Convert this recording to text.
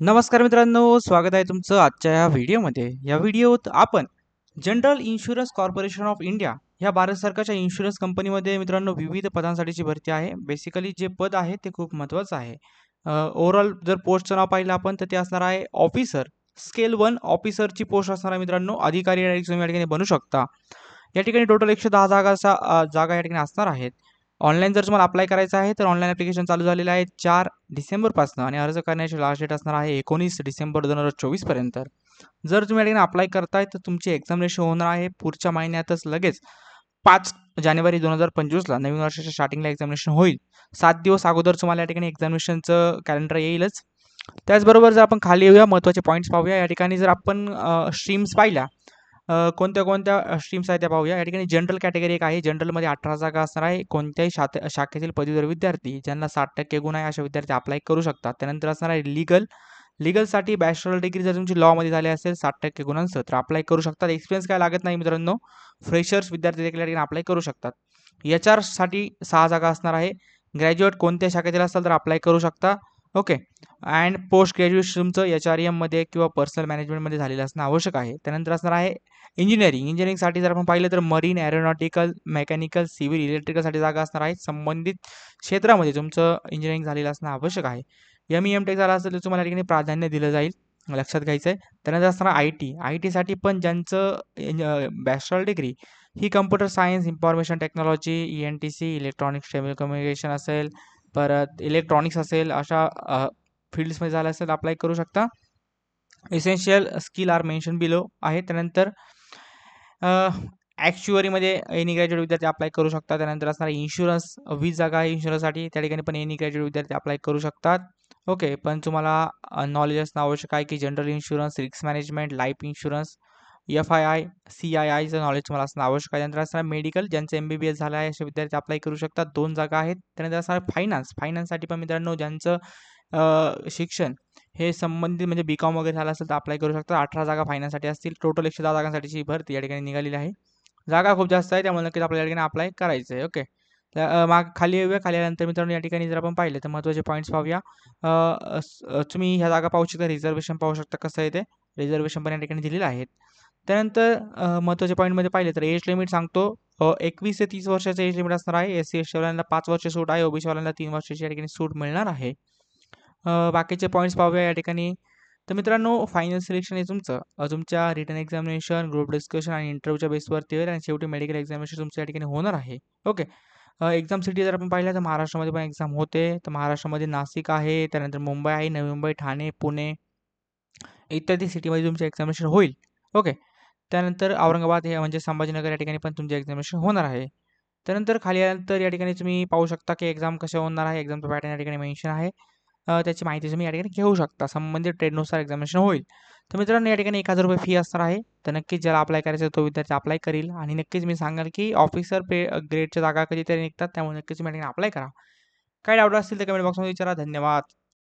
नमस्कार मित्रांनो स्वागत आहे तुमचं आजच्या या व्हिडिओमध्ये. या व्हिडिओत आपण general insurance corporation of India ह्या भारत सरकारच्या इन्शुरन्स कंपनीमध्ये मित्रांनो विविध पदांसाठीची भरती आहे. बेसिकली जे पद आहे ते खूप महत्त्वाचं आहे. ओव्हरऑल जर पोस्टचं नाव पाहिलं आपण तर ते असणार आहे ऑफिसर स्केल वन ऑफिसरची पोस्ट असणार आहे मित्रांनो. अधिकारी या तुम्ही या ठिकाणी बनू शकता. या ठिकाणी टोटल एकशे दहा जागाचा जागा या ठिकाणी असणार आहेत. ऑनलाईन जर तुम्हाला अप्लाय करायचं आहे तर ऑनलाईन ॲप्लिकेशन चालू झालेलं आहे चार डिसेंबरपासून आणि अर्ज करण्याची लास्ट डेट असणार आहे एकोणीस डिसेंबर दोन हजार चोवीसपर्यंत जर तुम्ही या ठिकाणी अप्लाय करताय तर तुमची एक्झामिनेशन होणार आहे पुढच्या महिन्यातच लगेच पाच जानेवारी दोन हजार पंचवीसला नवीन वर्षाच्या स्टार्टिंगला एक्झामिनेशन होईल. सात दिवस अगोदर तुम्हाला या ठिकाणी एक्झामिनेशनचं कॅलेंडर येईलच. त्याचबरोबर जर आपण खाली येऊया महत्त्वाचे पॉईंट्स पाहूया. या ठिकाणी जर आपण स्ट्रीम्स पाहिल्या कोणत्या कोणत्या स्ट्रीम्स आहेत त्या पाहूया. या ठिकाणी जनरल कॅटेगरी एक आहे. जनरलमध्ये अठरा जागा असणार आहे. कोणत्याही शात शाखेतील पदवीधर विद्यार्थी ज्यांना साठ टक्के गुण आहे अशा विद्यार्थी अप्लाय करू शकतात. त्यानंतर असणार आहे लिगल लिगलसाठी बॅचलर डिग्री जर तुमची लॉमध्ये झाली असेल साठ टक्के गुणांसह तर अप्लाय करू शकतात. एक्सपिरियन्स काय लागत नाही मित्रांनो? फ्रेशर्स विद्यार्थी देखील या ठिकाणी अप्लाय करू शकतात. एच आरसाठी सहा जागा असणार आहे. ग्रॅज्युएट कोणत्या शाखेतील असाल तर अप्लाय करू शकता. ओके. अँड पोस्ट ग्रॅज्युएशन तुमचं एच आर एममध्ये किंवा पर्सनल मॅनेजमेंटमध्ये झालेलं असणं आवश्यक आहे. त्यानंतर असणार आहे इंजिनिअरिंग. इंजिनिअरिंगसाठी जर आपण पाहिलं तर मरीन एरोनॉटिकल मेकॅनिकल सिव्हिल इलेक्ट्रिकलसाठी जागा असणार आहे. संबंधित क्षेत्रामध्ये तुमचं इंजिनिअरिंग झालेलं असणं आवश्यक आहे. एम ई एम टेक झाला असेल तर तुम्हाला ठिकाणी प्राधान्य दिलं जाईल. लक्षात घ्यायचं आहे त्यानंतर असणार आय टी. आय टीसाठी पण ज्यांचं बॅचलर डिग्री ही computer science information technology E N T C electronics telecommunication असेल परत इलेक्ट्रॉनिक्स असेल अशा फील्ड्समध्ये झालं असेल अप्लाय करू शकता. Essential skill are mention below आहे त्यानंतर ॲक्च्युअरीमध्ये एनी ग्रॅज्युएट विद्यार्थी अप्लाय करू शकतात. त्यानंतर असणारा इन्शुरन्स वीस जागा आहे इन्शुरन्ससाठी त्या ठिकाणी पण एनी ग्रॅज्युएट विद्यार्थी अप्लाय करू शकतात. ओके पण तुम्हाला नॉलेज असणं आवश्यक आहे की general insurance risk management life insurance F I I C I आयचं knowledge तुम्हाला असणं आवश्यक आहे. त्यानंतर असणार मेडिकल ज्यांचं एम बी बी एस झालं आहे असे विद्यार्थी अप्लाय करू शकतात. दोन जागा आहेत. त्यानंतर असणार फायनान्स फायनान्ससाठी पण मित्रांनो ज्यांचं शिक्षण हे संबंधित म्हणजे बी कॉम वगैरे झालं असेल तर अप्लाय करू शकतात. अठरा जागा फायनान्ससाठी असतील. टोटल एकशे दहा जागांसाठीची भरती या ठिकाणी निघालेली आहे. जागा खूप जास्त आहे. त्यामुळे नक्कीच आपल्या या ठिकाणी अप्लाय करायचं आहे ओके तर माग खाली येऊया. खाली आल्यानंतर मित्रांनो या ठिकाणी जर आपण पाहिलं तर महत्त्वाचे पॉईंट्स पाहूया. तुम्ही ह्या जागा पाहू शकता. रिझर्वेशन पाहू शकता कसं आहे ते. रिझर्वेशन पण या ठिकाणी दिलेलं आहे. त्यानंतर महत्त्वाच्या पॉईंटमध्ये पाहिलं तर एज लिमिट सांगतो. एकवीस ते तीस वर्षाचं एज लिमिट असणार आहे. एस सी एस वाल्यांना पाच वर्ष सूट आहे. ओबीसी वाल्यांना तीन वर्षाची या ठिकाणी सूट मिळणार आहे. बाकीचे पॉईंट्स पाहूया या ठिकाणी. तर मित्रांनो फायनल सिलेक्शन हे तुमचं. तुमच्या रिटर्न एक्झामिनेशन ग्रुप डिस्कशन आणि इंटरव्ह्यूच्या बेसवरती होईल. आणि शेवटी मेडिकल एक्झामिनेशन तुमच्या या ठिकाणी होणार आहे. ओके एक्झाम सिटी जर आपण पाहिलं तर महाराष्ट्रामध्ये पण एक्झाम होते. तर महाराष्ट्रामध्ये नाशिक आहे. त्यानंतर मुंबई आहे. नवी मुंबई ठाणे पुणे इत्यादी सिटीमध्ये तुमचे एक्झामिनेशन होईल. ओके त्यानंतर औरंगाबाद हे म्हणजे संभाजीनगर या ठिकाणी पण तुमचे एक्झामिनेशन होणार आहे. त्यानंतर खाली आल्यानंतर या ठिकाणी तुम्ही पाहू शकता की एक्झाम कशा होणार आहे एक्झामचं पॅटर्न या ठिकाणी मेन्शन आहे. त्याची माहिती तुम्ही या ठिकाणी घेऊ शकता. संबंधित ट्रेडनुसार एक्झामिनेशन होईल. तर मित्रांनो या ठिकाणी एक हजार रुपये फी असणार आहे. तर नक्कीच ज्याला अप्लाय करायचं तो विद्यार्थी अप्लाय करील. आणि नक्कीच मी सांगाल की ऑफिसर पे ग्रेडच्या जागा कधीतरी निघतात. त्यामुळे नक्कीच तुम्ही या ठिकाणी अप्लाय करा. काय डाऊट असतील तर कमेंट बॉक्समध्ये विचारा. धन्यवाद.